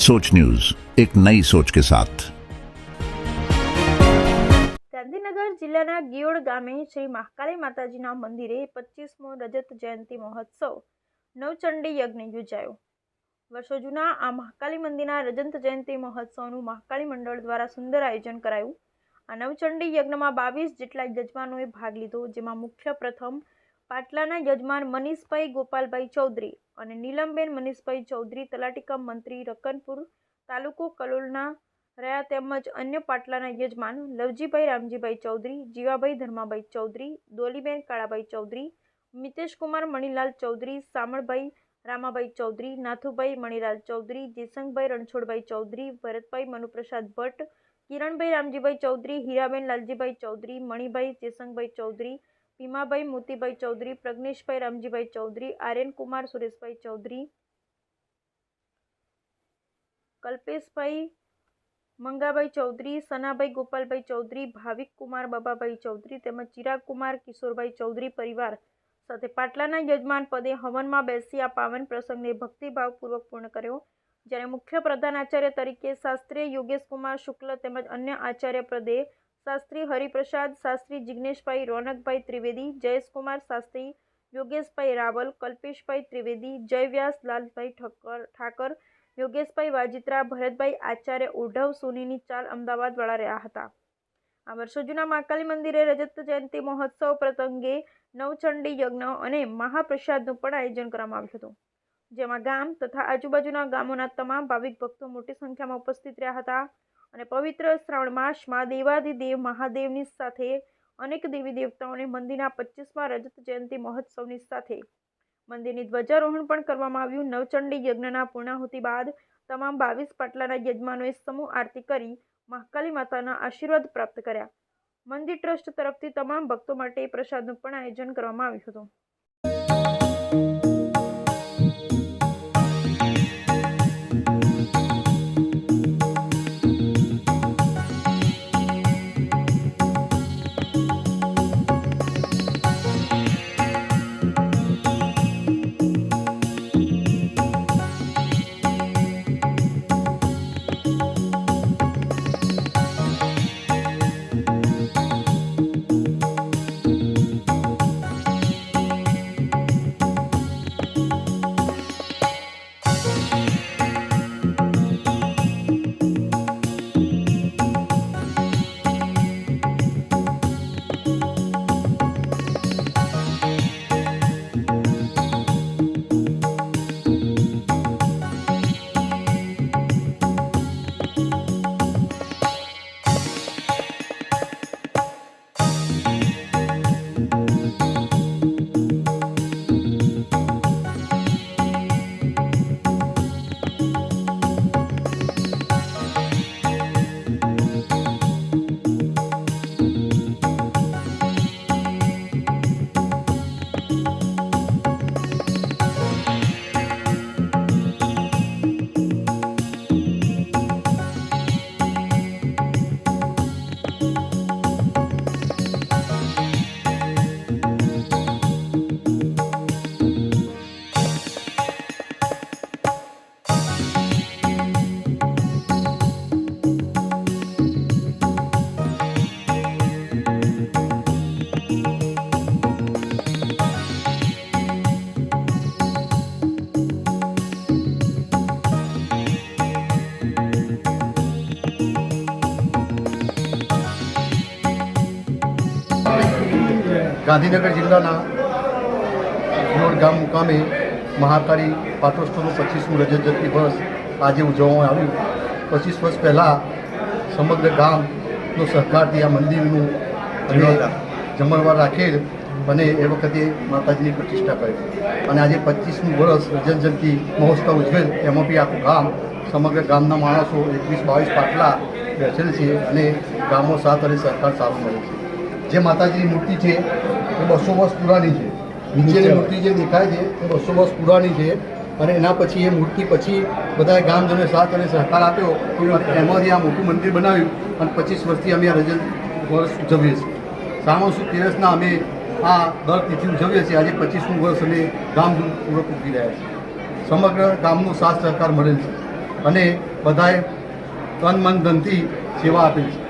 सोच न्यूज एक नई सोच के साथ ગાંધીનગર જિલ્લાના ગિયોડ ગામે શ્રી મહાકાળી માતાજીના મંદિરે પચીસમો રજત જયંતિ મહોત્સવ નવચંડી યજ્ઞ યોજાયો વર્ષો જૂના આ મહાકાળી મંદિરના રજત જયંતિ મહોત્સવનું મહાકાળી મંડળ દ્વારા સુંદર આયોજન કરાયું આ નવચંડી યજ્ઞમાં બાવીસ જેટલા યજમાનોએ ભાગ લીધો જેમાં મુખ્ય પ્રથમ પાટલાના યજમાન મનીષભાઈ ગોપાલભાઈ ચૌધરી અને નીલમબેન મનીષભાઈ ચૌધરી તલાટીકમ મંત્રી રકનપુર તાલુકો કલોલના રહ્યા તેમજ અન્ય પાટલાના યજમાન લવજીભાઈ રામજીભાઈ ચૌધરી, જીવાભાઈ ધર્માભાઈ ચૌધરી, દોલીબેન કાળાભાઈ ચૌધરી, મિતેશકુમાર મણિલાલ ચૌધરી, સામળભાઈ રામાભાઈ ચૌધરી, નાથુભાઈ મણિલાલ ચૌધરી, જેસંગભાઈ રણછોડભાઈ ચૌધરી, ભરતભાઈ મનુપ્રસાદ ભટ્ટ, કિરણભાઈ રામજીભાઈ ચૌધરી, હીરાબેન લાલજીભાઈ ચૌધરી, મણિભાઈ જેસંગભાઈ ચૌધરી ભીમાભાઈ મોતીભાઈ ચૌધરી, પ્રજ્ઞેશભાઈ રામજીભાઈ ચૌધરી આર્યન કુમાર સુરેશભાઈ ચૌધરી, કલ્પેશભાઈ મંગાભાઈ ચૌધરી, સનાભાઈ ગોપાલભાઈ ચૌધરી, ભાવિક કુમાર બાબાભાઈ ચૌધરી તેમજ ચિરાગ કુમાર કિશોરભાઈ ચૌધરી પરિવાર સાથે પાટલાના યજમાન પદે હવનમાં બેસી આ પાવન પ્રસંગને ભક્તિભાવપૂર્વક પૂર્ણ કર્યો. જ્યારે મુખ્ય પ્રધાન આચાર્ય તરીકે શાસ્ત્રીય યોગેશ કુમાર શુક્લ તેમજ અન્ય આચાર્ય પદે શાસ્ત્રી હરિપ્રસાદ, શાસ્ત્રી જિગ્નેશભાઈ રોનકભાઈ ત્રિવેદી, જયેશકુમાર શાસ્ત્રી, યોગેશભાઈ રાવલ, કલ્પેશભાઈ ત્રિવેદી, જયવ્યાસ લાલભાઈ ઠક્કર, ઠાકર, યોગેશભાઈ વાજિત્રા, ભરતભાઈ આચાર્ય ઉઢવ સોનીની ચાલ અમદાવાદવાળા રહ્યા હતા. આ વર્ષો જૂના મહાકાલી મંદિરે રજત જયંતિ મહોત્સવ પ્રસંગે નવચંડી યજ્ઞ અને મહાપ્રસાદનું પણ આયોજન કરવામાં આવ્યું હતું. જેમાં ગામ તથા આજુબાજુના ગામોના તમામ ભાવિક ભક્તો મોટી સંખ્યામાં ઉપસ્થિત રહ્યા હતા. અને પવિત્ર શ્રાવણ માસમાં દેવાદિદેવ મહાદેવની સાથે અનેક દેવી દેવતાઓને મંદિરના પચીસમાં રજત જયંતિ મહોત્સવની સાથે મંદિરની ધ્વજારોહણ પણ કરવામાં આવ્યું. નવચંડી યજ્ઞના પૂર્ણાહુતિ બાદ તમામ બાવીસ પાટલાના યજમાનોએ સમૂહ આરતી કરી મહાકાલી માતાના આશીર્વાદ પ્રાપ્ત કર્યા. મંદિર ટ્રસ્ટ તરફથી તમામ ભક્તો માટે પ્રસાદનું પણ આયોજન કરવામાં આવ્યું હતું. ગાંધીનગર જિલ્લાના સિહોર ગામ મુકામે મહાકાળી પાટોત્સવનું પચીસમું રજત જતી વર્ષ આજે ઉજવવામાં આવ્યું. પચીસ વર્ષ પહેલાં સમગ્ર ગામનો સહકારથી આ મંદિરનું જમણવાર રાખેલ અને એ વખતે માતાજીની પ્રતિષ્ઠા કરી અને આજે પચીસમું વર્ષ રજત જયંતિ મહોત્સવ ઉજવેલ એમાં બી આખું ગામ, સમગ્ર ગામના માણસો એકવીસ બાવીસ પાટલા બેસેલ છે અને ગામો સાથ અને સહકાર સારો મળે છે. જે માતાજીની મૂર્તિ છે એ બસો વર્ષ પુરાણી છે. નીચેની મૂર્તિ જે દેખાય છે એ બસો વર્ષ પુરાણી છે. અને એના પછી એ મૂર્તિ પછી બધાએ ગામજનોએ સાથ અને સહકાર આપ્યો. એમાંથી આ મોટું મંદિર બનાવ્યું અને પચીસ વર્ષથી અમે આ રજત વર્ષ ઉજવીએ છીએ. સુદ દિવસના અમે આ દર તિથિ ઉજવીએ છીએ. આજે પચીસમું વર્ષ અમે ગામપૂર્વક ઉગી રહ્યા છીએ. સમગ્ર ગામનો સાથ સહકાર મળેલ છે. અને બધાએ તન મન ધનથી સેવા આપેલ છે.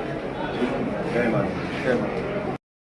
જય માતા જય માતા